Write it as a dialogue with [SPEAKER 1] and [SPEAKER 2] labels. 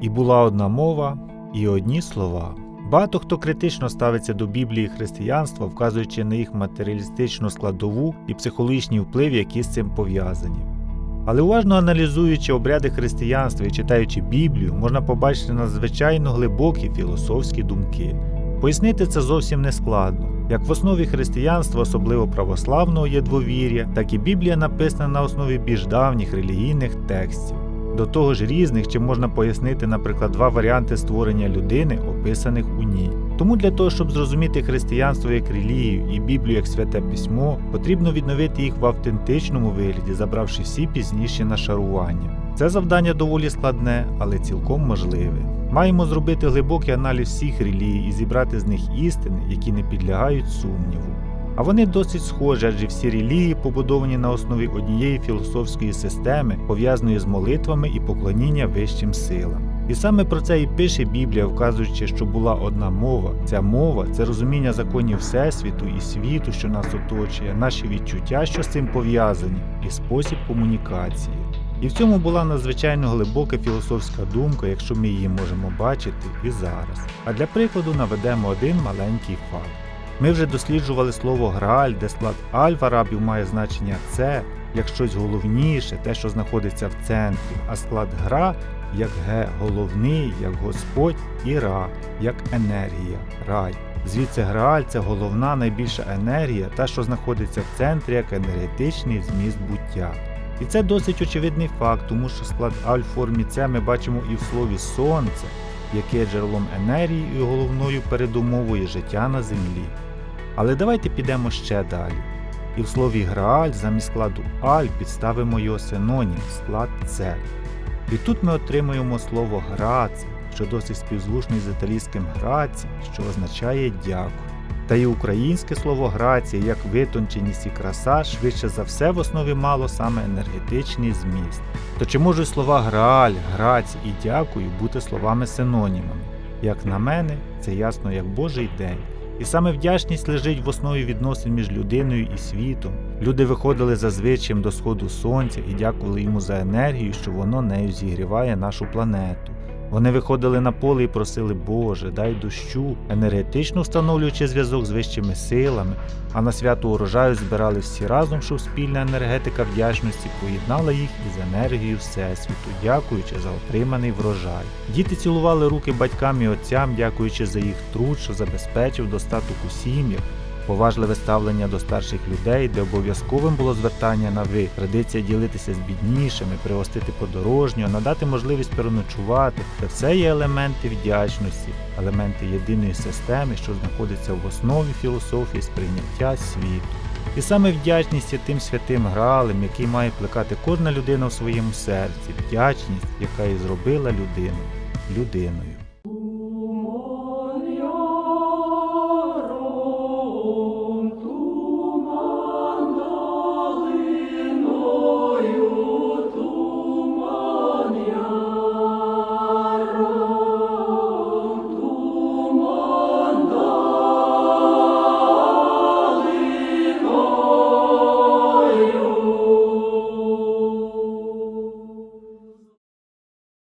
[SPEAKER 1] І була одна мова, і одні слова. Багато хто критично ставиться до Біблії і християнства, вказуючи на їх матеріалістичну складову і психологічні впливи, які з цим пов'язані. Але уважно аналізуючи обряди християнства і читаючи Біблію, можна побачити надзвичайно глибокі філософські думки. Пояснити це зовсім не складно. Як в основі християнства, особливо православного є двовір'я, так і Біблія написана на основі більш давніх релігійних текстів. До того ж різних, чим можна пояснити, наприклад, два варіанти створення людини, описаних у ній. Тому для того, щоб зрозуміти християнство як релігію і Біблію як святе письмо, потрібно відновити їх в автентичному вигляді, забравши всі пізніші нашарування. Це завдання доволі складне, але цілком можливе. Маємо зробити глибокий аналіз всіх релігій і зібрати з них істини, які не підлягають сумніву. А вони досить схожі, адже всі релігії побудовані на основі однієї філософської системи, пов'язаної з молитвами і поклоніння вищим силам. І саме про це і пише Біблія, вказуючи, що була одна мова. Ця мова це розуміння законів Всесвіту і світу, що нас оточує, наші відчуття, що з цим пов'язані, і спосіб комунікації. І в цьому була надзвичайно глибока філософська думка, якщо ми її можемо бачити і зараз. А для прикладу наведемо один маленький факт. Ми вже досліджували слово Грааль, де склад аль в арабів має значення це як щось головніше, те, що знаходиться в центрі, а склад гра як ге головний, як Господь і ра, як енергія, рай. Звідси Грааль це головна найбільша енергія, та, що знаходиться в центрі як енергетичний зміст буття. І це досить очевидний факт, тому що склад аль в формі це ми бачимо і в слові сонце, яке джерелом енергії і головною передумовою життя на землі. Але давайте підемо ще далі. І в слові Грааль замість складу Аль підставимо його синонім склад Це. І тут ми отримуємо слово грац, що досить співзвучний з італійським граці, що означає дякую. Та й українське слово грація, як витонченість і краса, швидше за все в основі мало саме енергетичний зміст. То чи можуть слова грааль, граці і дякую бути словами синонімами? Як на мене, це ясно як Божий день. І саме вдячність лежить в основі відносин між людиною і світом. Люди виходили за звичаєм до сходу сонця і дякували йому за енергію, що воно нею зігріває нашу планету. Вони виходили на поле і просили Боже, дай дощу, енергетично встановлюючи зв'язок з вищими силами, а на свято урожаю збирали всі разом, щоб спільна енергетика вдячності поєднала їх із енергією Всесвіту, дякуючи за отриманий врожай. Діти цілували руки батькам і отцям, дякуючи за їх труд, що забезпечив достаток у сім'ях. Поважливе ставлення до старших людей, де обов'язковим було звертання на ви, традиція ділитися з біднішими, пригостити подорожнього, надати можливість переночувати. Це все є елементи вдячності, елементи єдиної системи, що знаходиться в основі філософії сприйняття світу. І саме вдячність є тим святим гралем, який має плекати кожна людина в своєму серці, вдячність, яка і зробила людину людиною.